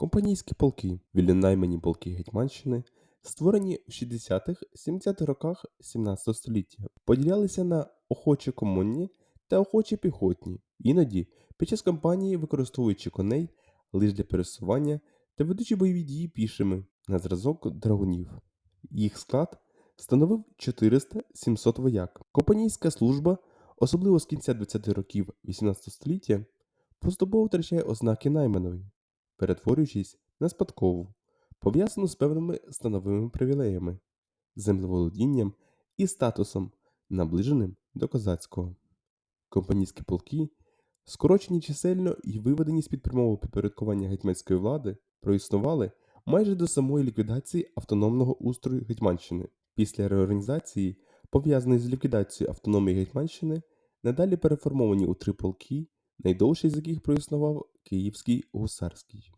Компанійські полки вільнонаймані полки Гетьманщини, створені в 60-х-70-х роках 17 століття, поділялися на охочі комунні та охочі піхотні, іноді під час кампанії використовуючи коней лише для пересування та ведучи бойові дії пішими на зразок драгунів. Їх склад становив 400-700 вояк. Компанійська служба, особливо з кінця 20-х років 18 століття, поступово втрачає ознаки найманої, перетворюючись на спадкову, пов'язану з певними становими привілеями, землеволодінням і статусом, наближеним до козацького. Компанійські полки, скорочені чисельно і виведені з-під прямого підпорядкування гетьманської влади, проіснували майже до самої ліквідації автономного устрою Гетьманщини. Після реорганізації, пов'язаної з ліквідацією автономії Гетьманщини, надалі переформовані у три полки, найдовший з яких проіснував Київський гусарський.